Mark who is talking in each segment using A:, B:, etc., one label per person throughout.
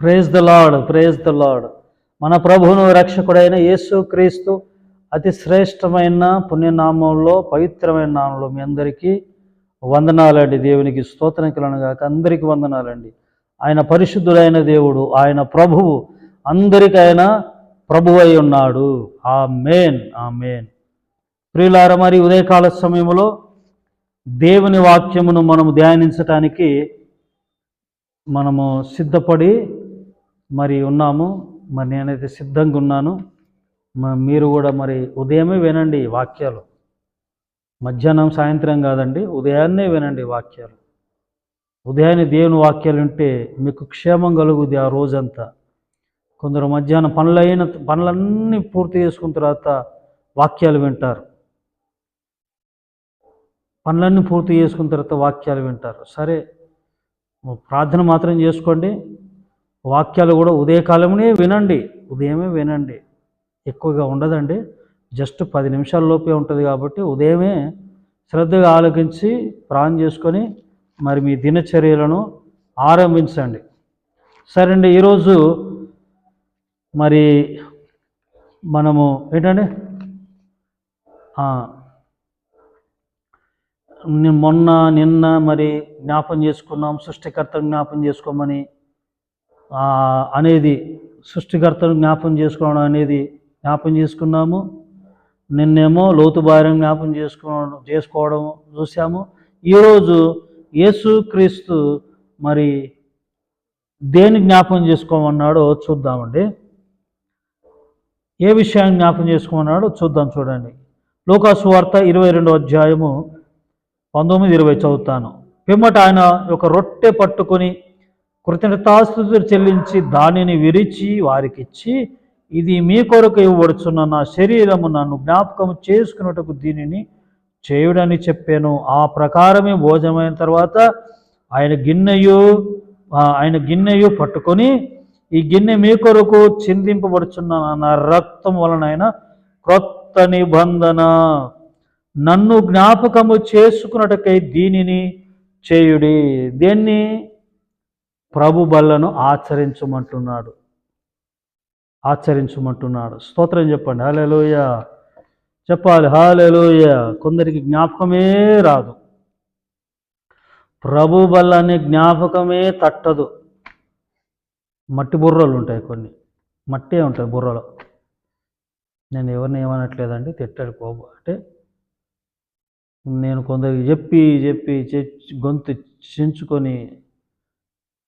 A: Praise the lord praise the lord మన ప్రభువును రక్షకుడైన యేసు క్రీస్తు అతి శ్రేష్టమైన పుణ్యనామంలో పవిత్రమైన నామంలో మీ అందరికీ వందనాలండి. దేవునికి స్తోత్రం కలనగాక అందరికీ వందనాలండి. ఆయన పరిశుద్ధుడైన దేవుడు ఆయన ప్రభువు అందరికైనా ప్రభు అయి ఉన్నాడు. ఆ మేన్ ఆ మేన్ ప్రియులార మరి ఉదయకాల సమయంలో దేవుని వాక్యమును మనము ధ్యానించటానికి మనము సిద్ధపడి మరి ఉన్నాము. మరి నేనైతే సిద్ధంగా ఉన్నాను. మ- మీరు కూడా మరి ఉదయమే వినండి వాక్యాలు. మధ్యాహ్నం సాయంత్రం కాదండి ఉదయాన్నే వినండి వాక్యాలు. ఉదయాన్నే దేవుని వాక్యాలు వింటే మీకు క్షేమం కలుగుద్ది ఆ రోజంతా. కొందరు మధ్యాహ్నం పనులైన పనులన్నీ పూర్తి చేసుకున్న తర్వాత వాక్యాలు వింటారు. పనులన్నీ పూర్తి చేసుకున్న తర్వాత వాక్యాలు వింటారు. సరే ప్రార్థన మాత్రం చేసుకోండి. వాక్యాలు కూడా ఉదయకాలమునే వినండి. ఉదయమే వినండి. ఎక్కువగా ఉండదండి. జస్ట్ పది నిమిషాల లోపే ఉంటుంది కాబట్టి ఉదయమే శ్రద్ధగా ఆలోచించి ప్రాణం చేసుకొని మరి మీ దినచర్యలను ఆరంభించండి. సరే అండి ఈరోజు మరి మనము ఏంటండి? మొన్న నిన్న మరి జ్ఞాపం చేసుకున్నాం సృష్టికర్తను జ్ఞాపం చేసుకోమని అనేది సృష్టికర్తను జ్ఞాపం చేసుకోవడం అనేది జ్ఞాపం చేసుకున్నాము. నిన్నేమో లోతు భార్యం జ్ఞాపం చేసుకోవడం చేసుకోవడం చూసాము ఈరోజు యేసు క్రీస్తు మరి దేని జ్ఞాపం చేసుకోమన్నాడో చూద్దామండి. ఏ విషయాన్ని జ్ఞాపం చేసుకోమన్నాడో చూద్దాం చూడండి. లోకాసు వార్త ఇరవై రెండో అధ్యాయము పంతొమ్మిది ఇరవై చదువుతాను. పిమ్మట ఆయన ఒక రొట్టె పట్టుకొని కృతజ్ఞతాస్తుతులు చెల్లించి దానిని విరిచి వారికిచ్చి ఇది మీ కొరకు ఇవ్వబడుచున్న నా శరీరము నన్ను జ్ఞాపకం చేసుకున్నటకు దీనిని చేయుడని చెప్పాను. ఆ ప్రకారమే భోజనమైన తర్వాత ఆయన గిన్నెయు ఆయన గిన్నెయు పట్టుకొని ఈ గిన్నె మీ కొరకు చిందింపబడుచున్న నా రక్తం వలనైన క్రొత్త నిబంధన నన్ను జ్ఞాపకము చేసుకున్నటకై దీనిని చేయుడి. దేన్ని? ప్రభు బల్లను ఆచరించమంటున్నాడు. ఆచరించమంటున్నాడు. స్తోత్రం చెప్పండి. హాలేలోయ చెప్పాలి. హాలేలోయ కొందరికి జ్ఞాపకమే రాదు. ప్రభు బల్లని జ్ఞాపకమే తట్టదు. మట్టి బుర్రలు ఉంటాయి కొన్ని. మట్టే ఉంటాయి బుర్రలో. నేను ఎవరిని ఏమనట్లేదండి? తిట్టాడు కోపం అంటే నేను కొందరికి చెప్పి చెప్పి చె- గొంతు చించుకొని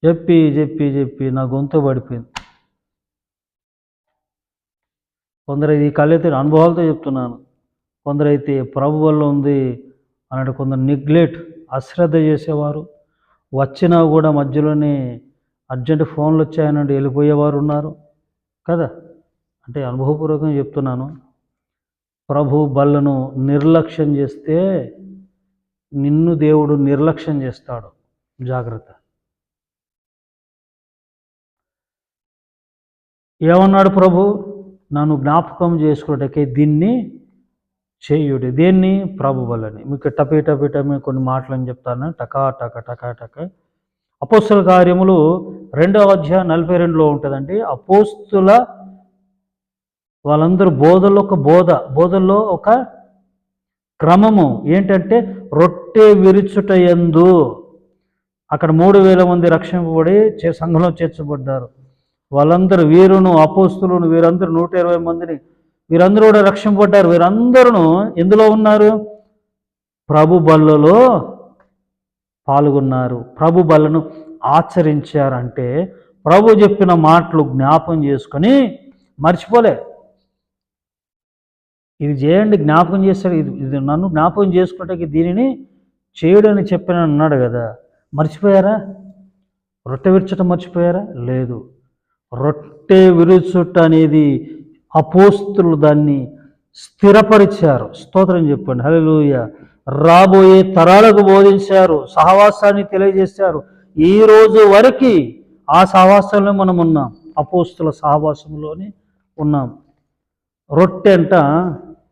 A: చెప్పి చెప్పి చెప్పి నా గొంతు పడిపోయింది. కొందరైతే ఈ కళ్ళైతే అనుభవాలతో చెప్తున్నాను. కొందరైతే ప్రభు వల్ల ఉంది అన్నట్టు కొందరు నెగ్లెక్ట్ అశ్రద్ధ చేసేవారు. వచ్చినా కూడా మధ్యలోనే అర్జెంట్ ఫోన్లు వచ్చాయనండి వెళ్ళిపోయేవారు ఉన్నారు. కదా? అంటే అనుభవపూర్వకంగా చెప్తున్నాను. ప్రభు బళ్ళను నిర్లక్ష్యం చేస్తే నిన్ను దేవుడు నిర్లక్ష్యం చేస్తాడు. జాగ్రత్త. ఏమన్నాడు ప్రభు? నన్ను జ్ఞాపకం చేసుకున్నటకే దీన్ని చేయుడి. దేన్ని? ప్రభు వల్లని. మీకు టపే టపే టపే కొన్ని మాటలని చెప్తాను. టకా టక టకా టక. అపోస్తుల కార్యములు రెండవ అధ్యాయం నలభై రెండులో ఉంటుందండి. అపోస్తుల వాళ్ళందరూ బోధల్లో ఒక బోధ బోధల్లో ఒక క్రమము ఏంటంటే రొట్టె విరుచుట ఎందు అక్కడ మూడు వేల మంది రక్షింపబడి చే- సంఘంలో చేర్చబడ్డారు. వాళ్ళందరూ వీరును అపోస్తులను వీరందరూ నూట ఇరవై మందిని వీరందరూ కూడా రక్షింపబడ్డారు. వీరందరూ ఎందులో ఉన్నారు? ప్రభు బల్లలో పాల్గొన్నారు. ప్రభు బలను ఆచరించారంటే ప్రభు చెప్పిన మాటలు జ్ఞాపం చేసుకొని మర్చిపోలే. ఇది చేయండి జ్ఞాపకం చేస్తాడు. ఇది ఇది నన్ను జ్ఞాపకం చేసుకుంటే దీనిని చేయడని చెప్పిన అన్నాడు కదా. మర్చిపోయారా? రొట్టె విరచటం మర్చిపోయారా? లేదు. రొట్టె విరుచుట అనేది అపోస్తులు దాన్ని స్థిరపరిచారు. స్తోత్రం చెప్పండి. హలోయ రాబోయే తరాలకు బోధించారు. సహవాసాన్ని తెలియజేశారు. ఈ రోజు వరకు ఆ సహవాసంలో మనం ఉన్నాం. అపోస్తుల సహవాసంలోనే ఉన్నాం. రొట్టె అంట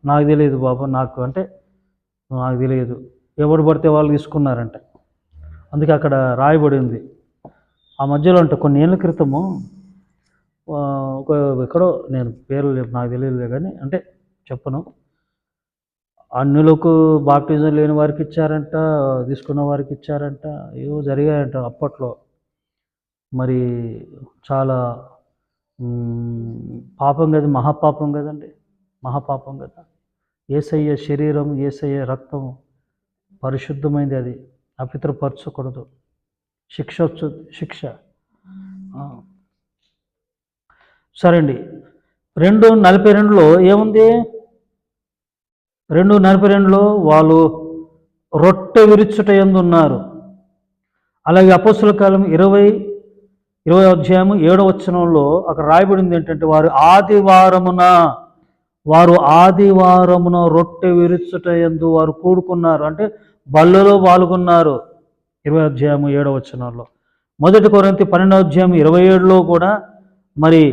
A: నాకు తెలియదు బాబా నాకు అంటే నాకు తెలియదు. ఎవడు పడితే వాళ్ళు తీసుకున్నారంట. అందుకే అక్కడ రాయబడి ఉంది. ఆ మధ్యలో అంటే కొన్ని ఏళ్ళ క్రితము ఒక ఎక్కడో నేను పేరు నాకు తెలియదు కానీ అంటే చెప్పను. అన్నులకు బాప్టిజం లేని వారికి ఇచ్చారంట తీసుకున్న వారికి ఇచ్చారంట ఏవో జరిగాయంట అప్పట్లో. మరి చాలా పాపం కదా మహాపాపం కదండి మహాపాపం కదా. ఏసయ్య శరీరం ఏసయ్య రక్తం పరిశుద్ధమైంది అది. అపిత్రపరచకూడదు శిక్ష వచ్చు శిక్ష. సరే అండి రెండు నలభై రెండులో ఏముంది? రెండు నలభై రెండులో వాళ్ళు రొట్టె విరుచుట ఎందున్నారు? అలాగే అపస్సుల కాలం ఇరవై ఇరవై అధ్యాయము ఏడవ వచనంలో అక్కడ రాయబడింది ఏంటంటే వారు ఆదివారమున వారు ఆదివారమున రొట్టె విరుచుట ఎందు వారు కూడుకున్నారు. అంటే బల్లలో పాల్గొన్నారు ఇరవై అధ్యాయము ఏడవ వచనంలో. మొదటి కొరంతి పన్నెండవ అధ్యాయం ఇరవై ఏడులో కూడా మరి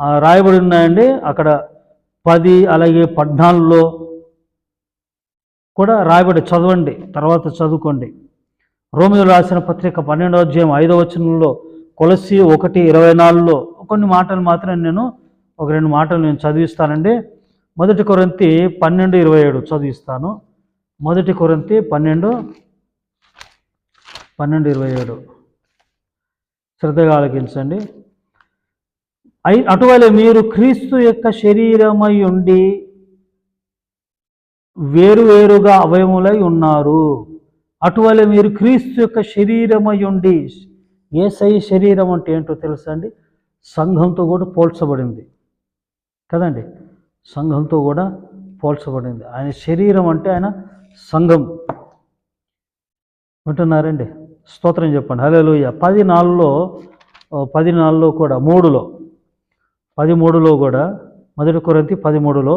A: రాయబడి ఉన్నాయండి. అక్కడ పది అలాగే పద్నాలుగులో కూడా రాయబడి చదవండి. తర్వాత చదువుకోండి. రోమియో రాసిన పత్రిక పన్నెండో అధ్యాయం ఐదవ వచనంలో కొలసి ఒకటి ఇరవై నాలుగులో కొన్ని మాటలు మాత్రం నేను ఒక రెండు మాటలు నేను చదివిస్తానండి. మొదటి కొరంతి పన్నెండు ఇరవై ఏడు చదివిస్తాను. మొదటి కొరంతి పన్నెండు పన్నెండు ఇరవై ఏడు. శ్రద్ధగా ఆలకించండి. అయి అటువలే మీరు క్రీస్తు యొక్క శరీరమై ఉండి వేరువేరుగా అవయములై ఉన్నారు. అటువలే మీరు క్రీస్తు యొక్క శరీరమై ఉండి ఏసై శరీరం అంటే ఏంటో తెలుసా అండి? సంఘంతో కూడా పోల్చబడింది. కదండి? సంఘంతో కూడా పోల్చబడింది. ఆయన శరీరం అంటే ఆయన సంఘం. వింటున్నారండి? స్తోత్రం చెప్పండి. హలోయ పది నాలుగులో పది నాలుగులో కూడా మూడులో. పదిమూడులో కూడా మొదటి కొరంతి పదిమూడులో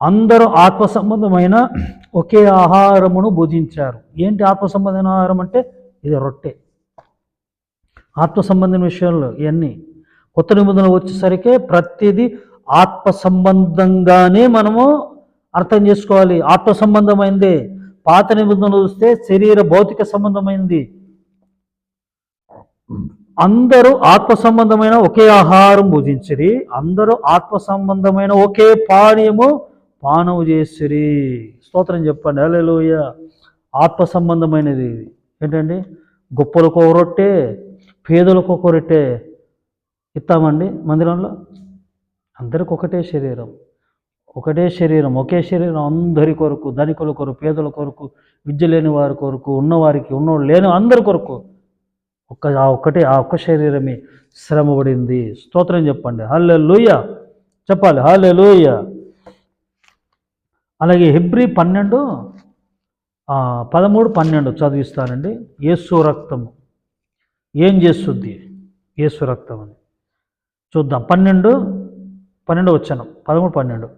A: అందరూ ఆత్మ సంబంధమైన ఒకే ఆహారమును భుజించారు ఏంటి ఆత్మ సంబంధమైన ఆహారం అంటే? ఇది రొట్టె. ఆత్మ సంబంధమైన విషయంలో ఇవన్నీ. కొత్త నిబంధనలు వచ్చేసరికి ప్రతిదీ ఆత్మ సంబంధంగానే మనము అర్థం చేసుకోవాలి. ఆత్మ సంబంధమైందే పాత నిబంధనలు చూస్తే శరీర భౌతిక సంబంధమైంది. అందరూ ఆత్మ సంబంధమైన ఒకే ఆహారం భుజించిరి. అందరూ ఆత్మ సంబంధమైన ఒకే పానీయము పానము చేసిరి. స్తోత్రం చెప్పండి. అలెలోయ ఆత్మ సంబంధమైనది ఏంటండి? గొప్పలకు ఒక రొట్టె పేదలకు ఒక రొట్టె ఇస్తామండి మందిరంలో? అందరికి ఒకటే శరీరం. ఒకటే శరీరం ఒకే శరీరం అందరి కొరకు ధనికుల కొరకు పేదల కొరకు విద్య లేని వారి కొరకు ఉన్నవారికి ఉన్నవాళ్ళు లేని అందరి కొరకు ఒక్క ఆ ఒక్కటే ఆ ఒక్క శరీరమే శ్రమపడింది. స్తోత్రం చెప్పండి. హల్లే చెప్పాలి. హల్లే అలాగే హెబ్రి పన్నెండు పదమూడు పన్నెండు చదివిస్తానండి. యేసు రక్తము. ఏం చేస్తుంది? యేసు రక్తం అని చూద్దాం. పన్నెండు పన్నెండు వచ్చాను. పదమూడు పన్నెండు.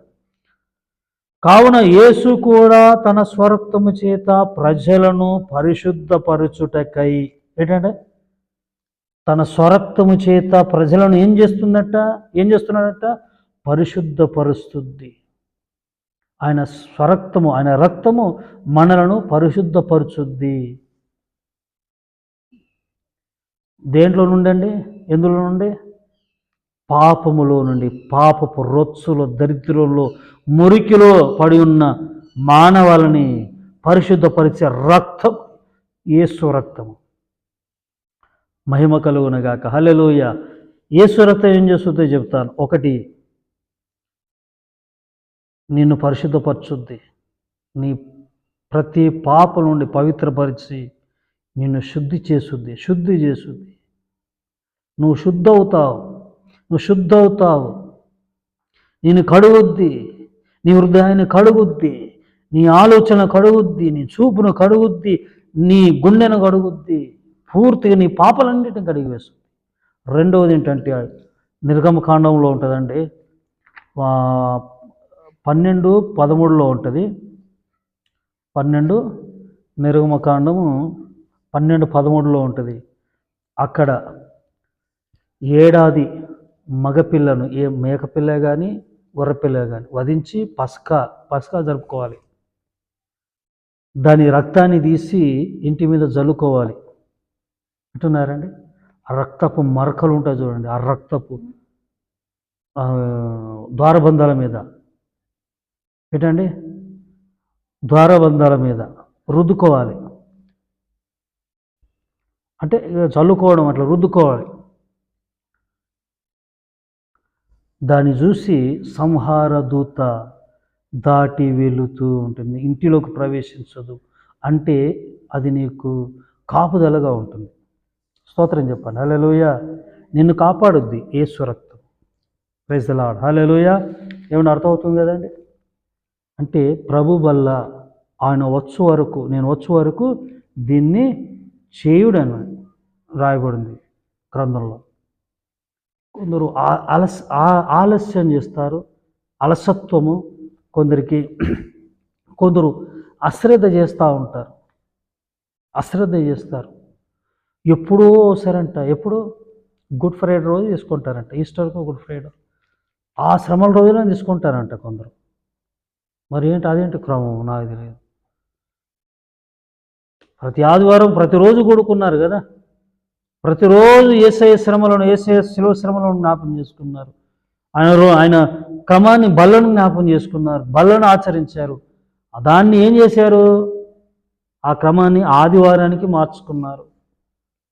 A: కావున యేసు కూడా తన స్వరక్తము చేత ప్రజలను పరిశుద్ధపరచుటకై ఏంటంటే తన స్వరత్వము చేత ప్రజలను ఏం చేస్తుందట? ఏం చేస్తున్నాడట? పరిశుద్ధపరుస్తుంది. ఆయన స్వరక్తము ఆయన రక్తము మనలను పరిశుద్ధపరుచుద్ది. దేంట్లో నుండండి? ఎందులో నుండి? పాపములో నుండి పాపపు రొచ్చులో దరిద్రంలో మురికిలో పడి ఉన్న మానవాలని పరిశుద్ధపరిచే రక్తం ఏసు రక్తము. మహిమ కలుగునగాక. హలెలోయ యేసు ఏం చేస్తుందో చెప్తాను. ఒకటి నిన్ను పరిశుద్ధపరచుద్ది. నీ ప్రతి పాప నుండి పవిత్రపరిచి నిన్ను శుద్ధి చేసుద్ది శుద్ధి చేసుద్ది నువ్వు శుద్ధ అవుతావు నువ్వు శుద్ధ అవుతావు నేను కడుగుద్ది నీ హృదయాన్ని కడుగుద్ది నీ ఆలోచన కడుగుద్ది నీ చూపును కడుగుద్ది నీ గుండెను కడుగుద్ది. పూర్తిగా నీ పాపలన్నిటిని కడిగి వేస్తుంది. రెండవది ఏంటంటే నిర్గమకాండంలో ఉంటుందండి. పన్నెండు పదమూడులో ఉంటుంది. పన్నెండు నిర్గమకాండము పన్నెండు పదమూడులో ఉంటుంది. అక్కడ ఏడాది మగపిల్లను ఏ మేకపిల్ల కానీ గొర్రెపిల్ల కానీ వధించి పస్కా పస్కా జరుపుకోవాలి. దాని రక్తాన్ని తీసి ఇంటి మీద జల్లుకోవాలి. అంటున్నారండి ఆ రక్తపు మరకలు ఉంటాయి చూడండి ఆ రక్తపు ద్వారబంధాల మీద. ఏంటండి? ద్వారబంధాల మీద రుద్దుకోవాలి. అంటే చల్లుకోవడం అట్లా రుద్దుకోవాలి. దాన్ని చూసి సంహార దూత దాటి వెళుతూ ఉంటుంది. ఇంటిలోకి ప్రవేశించదు. అంటే అది నీకు కాపుదలగా ఉంటుంది. స్తోత్రం చెప్పండి. హలోయ నిన్ను కాపాడుద్ది ఏసు రక్తం. ప్రైజ్ లాడ్ హలోయ ఏమైనా అర్థమవుతుంది కదండి? అంటే ప్రభు వల్ల ఆయన వచ్చు వరకు నేను వచ్చు వరకు దీన్ని చేయుడని రాయబడింది గ్రంథంలో. కొందరు ఆ- అలస్ ఆ- ఆలస్యం చేస్తారు. అలసత్వము కొందరికి కొందరు అశ్రద్ధ చేస్తూ ఉంటారు. అశ్రద్ధ చేస్తారు. ఎప్పుడో సరంట ఎప్పుడు? గుడ్ ఫ్రైడే రోజు తీసుకుంటారంట ఈస్టర్కు గుడ్ ఫ్రైడే. ఆ శ్రమల రోజున తీసుకుంటారంట కొందరు. మరి ఏంటి అదేంటి క్రమం? నాకు తెలియదు. ప్రతి ఆదివారం ప్రతిరోజు కూడుకున్నారు కదా? ప్రతిరోజు ఏసఐ శ్రమలను ఏసఐ శిలువ శ్రమలను జ్ఞాపం చేసుకున్నారు. ఆయన ఆయన క్రమాన్ని బల్లను జ్ఞాపం చేసుకున్నారు బల్లను ఆచరించారు. దాన్ని ఏం చేశారు? ఆ క్రమాన్ని ఆదివారానికి మార్చుకున్నారు.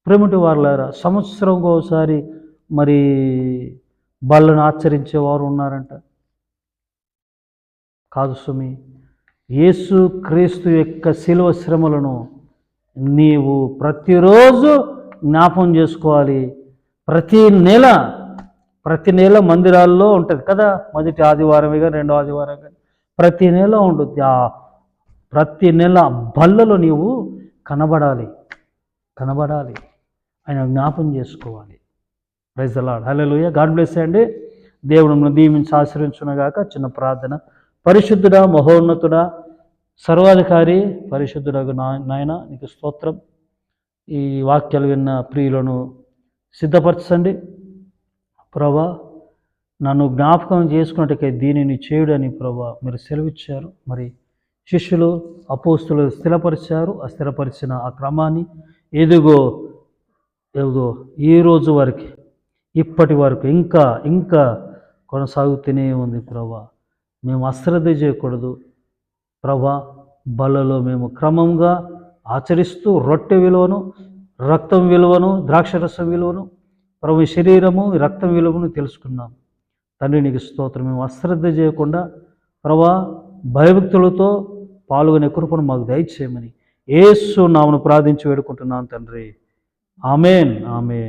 A: ప్రముటి వారులారా సంవత్సరంకి ఒకసారి మరి బల్లను ఆచరించేవారు ఉన్నారంట. కాదు సుమి యేసు క్రీస్తు యొక్క శిలువ శ్రమలను నీవు ప్రతిరోజు జ్ఞాపం చేసుకోవాలి. ప్రతి నెల ప్రతి నెల మందిరాల్లో ఉంటుంది కదా మొదటి ఆదివారమే కానీ రెండో ఆదివారం కానీ. ప్రతి నెల ఉంటుంది ఆ ప్రతి నెల బల్లలో నీవు కనబడాలి కనబడాలి. ఆయన జ్ఞాపం చేసుకోవాలి. ప్రైజ్ అలాడ్ హలోయ గాడ్ బ్లెస్ అండి. దేవుడు మిమ్మల్ని దీవించి ఆశ్రయించునగాక చిన్న ప్రార్థన. పరిశుద్ధుడా మహోన్నతుడా సర్వాధికారి పరిశుద్ధుడ నాయన నీకు స్తోత్రం. ఈ వాక్యాలు విన్న ప్రియులను సిద్ధపరచండి. ప్రభా నన్ను జ్ఞాపకం చేసుకున్నట్టుకై దీనిని చేయుడని ప్రభా మీరు సెలవిచ్చారు. మరి శిష్యులు అపోస్తులు స్థిరపరిచారు ఆ స్థిరపరిచిన ఆ క్రమాన్ని. ఎదుగో ఏదో ఈ రోజు వరకు ఇప్పటి వరకు ఇంకా ఇంకా కొనసాగుతూనే ఉంది ప్రభా. మేము అశ్రద్ధ చేయకూడదు. ప్రభా బలలో మేము క్రమంగా ఆచరిస్తూ రొట్టె విలువను రక్తం విలువను ద్రాక్షరసం విలువను ప్రభు శరీరము రక్తం విలువను తెలుసుకున్నాం. తండ్రి నీకు స్తోత్రం. మేము అశ్రద్ధ చేయకుండా ప్రభా భయభక్తులతో పాల్గొనే కృపను మాకు దయచేయమని ఏసు నామను ప్రార్థించి వేడుకుంటున్నాను తండ్రి. ఆమెన్ ఆమె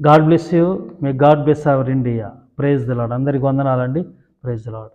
A: God bless you may God bless our India praise the lord అందరికి వందనాలండి. Praise the lord